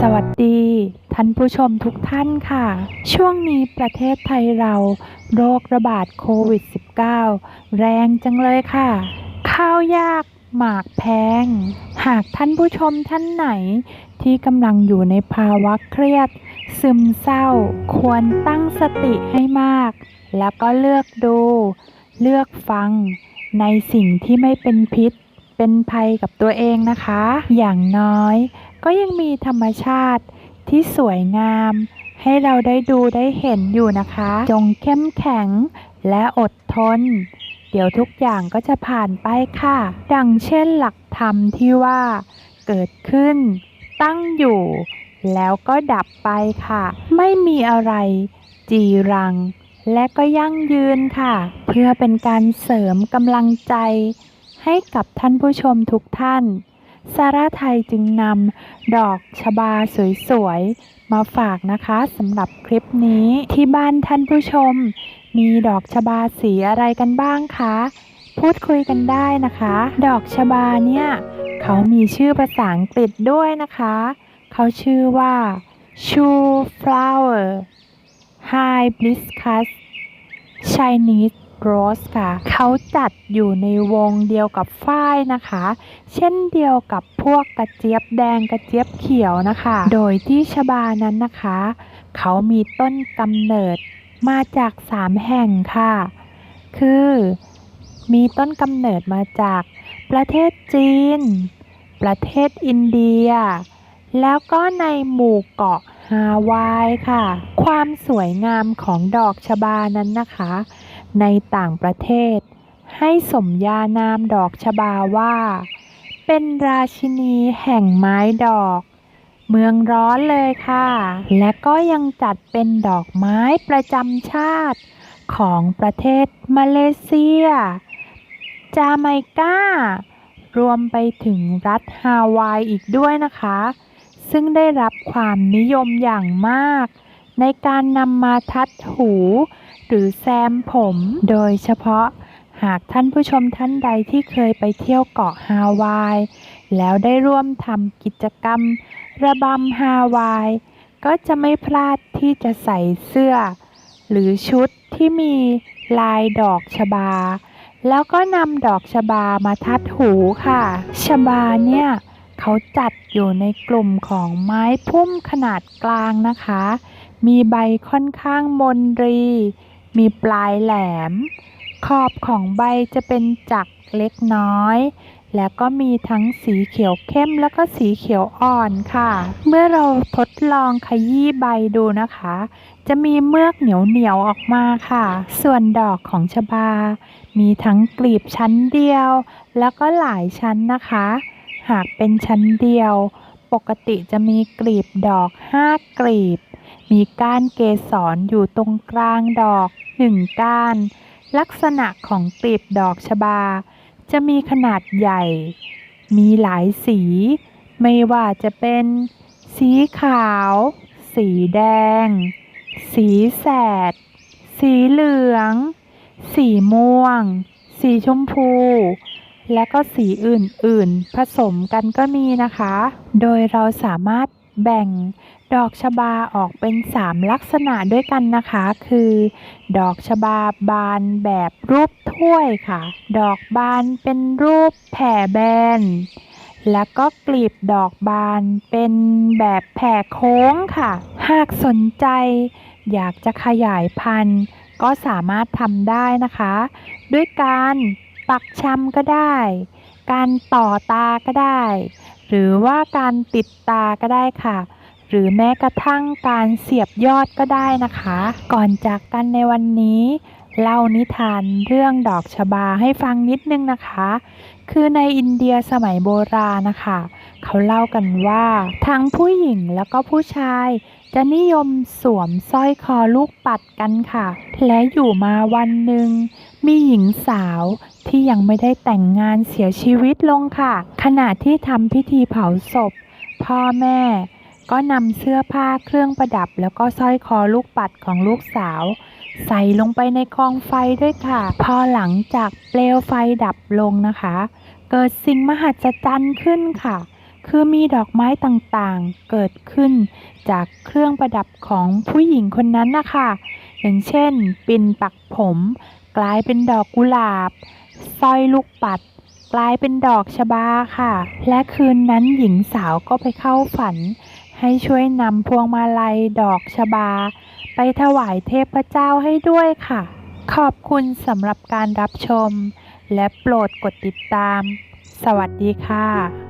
สวัสดี ท่านผู้ชมทุกท่านค่ะ ช่วงนี้ประเทศไทยเราโรคระบาดโควิด -19 แรงจังเลยค่ะ ข้าวยากหมากแพง หากท่านผู้ชมท่านไหน ที่กำลังอยู่ในภาวะเครียด ซึมเศร้า ควรตั้งสติให้มาก แล้วก็เลือกดู เลือกฟัง ในสิ่งที่ไม่เป็นพิษ เป็นภัยกับตัวเองนะคะ อย่างน้อยก็ยังมีธรรมชาติที่สวยงาม ให้เราได้ดูได้เห็นอยู่นะคะ จงเข้มแข็งและอดทน เดี๋ยวทุกอย่างก็จะผ่านไปค่ะ ดังเช่นหลักธรรมที่ว่า เกิดขึ้น ตั้งอยู่ แล้วก็ดับไปค่ะ ไม่มีอะไร จีรัง และก็ยั่งยืนค่ะ เพื่อเป็นการเสริมกำลังใจ ให้กับท่านผู้ชมทุกท่านสาราไทยจึงนำดอกชบาสวยๆ มาฝากนะคะสำหรับคลิปนี้ที่บ้านท่านผู้ชม มีดอกชบาสีอะไรกันบ้างคะ พูดคุยกันได้นะคะ ดอกชบาเนี่ยเขามีชื่อภาษาอังกฤษด้วยนะคะ เขาชื่อว่า Shoe Flower Hibiscus Chinese Rose ค่ะ เขาจัดอยู่ในวงเดียวกับฝ้ายนะคะ เช่นเดียวกับพวกกระเจี๊ยบแดงกระเจี๊ยบเขียวนะคะ โดยที่ชบานั้นนะคะ เขามีต้นกำเนิดมาจากสามแห่งค่ะ คือมีต้นกำเนิดมาจากประเทศจีน ประเทศอินเดีย แล้วก็ในหมู่เกาะฮาวายค่ะ ความสวยงามของดอกชบานั้นนะคะ ในต่างประเทศ ให้สมญานามดอกชบาว่า เป็นราชินีแห่งไม้ดอก เมืองร้อนเลยค่ะ และก็ยังจัดเป็นดอกไม้ประจำชาติของประเทศมาเลเซีย จาไมการวมไปถึงรัฐฮาวายอีกด้วยนะคะ ซึ่งได้รับความนิยมอย่างมาก ในการนำมาทัดหู หรือแซมผม โดยเฉพาะหากท่านผู้ชมท่านใดที่เคยไปเที่ยวเกาะฮาวาย แล้วได้ร่วมทำกิจกรรม ระบำฮาวาย ก็จะไม่พลาดที่จะใส่เสื้อ หรือชุดที่มีลายดอกชบา แล้วก็นำดอกชบามาทัดหูค่ะ ชบาเนี่ยเขาจัดอยู่ในกลุ่มของไม้พุ่มขนาดกลางนะคะ มีใบค่อนข้างมนรี มีปลายแหลม ขอบของใบจะเป็นจักเล็กน้อย แล้วก็มีทั้งสีเขียวเข้มแล้วก็สีเขียวอ่อนค่ะ เมื่อเราทดลองขยี้ใบดูนะคะ จะมีเมือกเหนียวเหนียวๆออกมาค่ะ ส่วนดอกของชบา มีทั้งกลีบชั้นเดียว แล้วก็หลายชั้นนะคะ หากเป็นชั้นเดียว ปกติจะมีกลีบดอกห้ากลีบ มีก้านเกสรอยู่ตรงกลางดอกหนึ่งก้าน ลักษณะของกลีบดอกชบา จะมีขนาดใหญ่ มีหลายสี ไม่ว่าจะเป็น สีขาว สีแดง สีแสด สีเหลือง สีม่วง สีชมพู และก็สีอื่นๆ ผสมกันก็มีนะคะ โดยเราสามารถ แบ่งดอกชบาออกเป็น 3 ลักษณะด้วยกันนะคะ คือ ดอกชบาบานแบบรูปถ้วยค่ะ ดอกบานเป็นรูปแผ่แบน แล้วก็กลีบดอกบานเป็นแบบแผ่โค้งค่ะ หากสนใจ อยากจะขยายพันธุ์ ก็สามารถทำได้นะคะ ด้วยการปักชำก็ได้ การต่อตาก็ได้ หรือว่าการติดตาก็ได้ค่ะ หรือแม้กระทั่งการเสียบยอดก็ได้นะคะ ก่อนจากกันในวันนี้ เล่านิทานเรื่องดอกชบาให้ฟังนิดนึงนะคะ คือในอินเดียสมัยโบราณนะคะ เขาเล่ากันว่า ทั้งผู้หญิงแล้วก็ผู้ชาย จะนิยมสวมสร้อยคอลูกปัดกันค่ะ และอยู่มาวันหนึ่งมีหญิงสาว ที่ยังไม่ได้แต่งงานเสียชีวิตลงค่ะ ขณะที่ทำพิธีเผาศพ พ่อแม่ ก็นำเสื้อผ้าเครื่องประดับ แล้วก็สร้อยคอลูกปัดของลูกสาว ใส่ลงไปในกองไฟด้วยค่ะ พอหลังจากเปลวไฟดับลงนะคะ เกิดสิ่งมหัศจรรย์ขึ้นค่ะคือมีดอกไม้ต่างๆ เกิดขึ้นจากเครื่องประดับของผู้หญิงคนนั้นนะคะ อย่างเช่น ปิ่นปักผม กลายเป็นดอกกุหลาบ สร้อยลูกปัด กลายเป็นดอกชบาค่ะ และคืนนั้นหญิงสาวก็ไปเข้าฝัน ให้ช่วยนำพวงมาลัยดอกชบา ไปถวายเทพเจ้าให้ด้วยค่ะ ขอบคุณสำหรับการรับชม และโปรดกดติดตาม สวัสดีค่ะ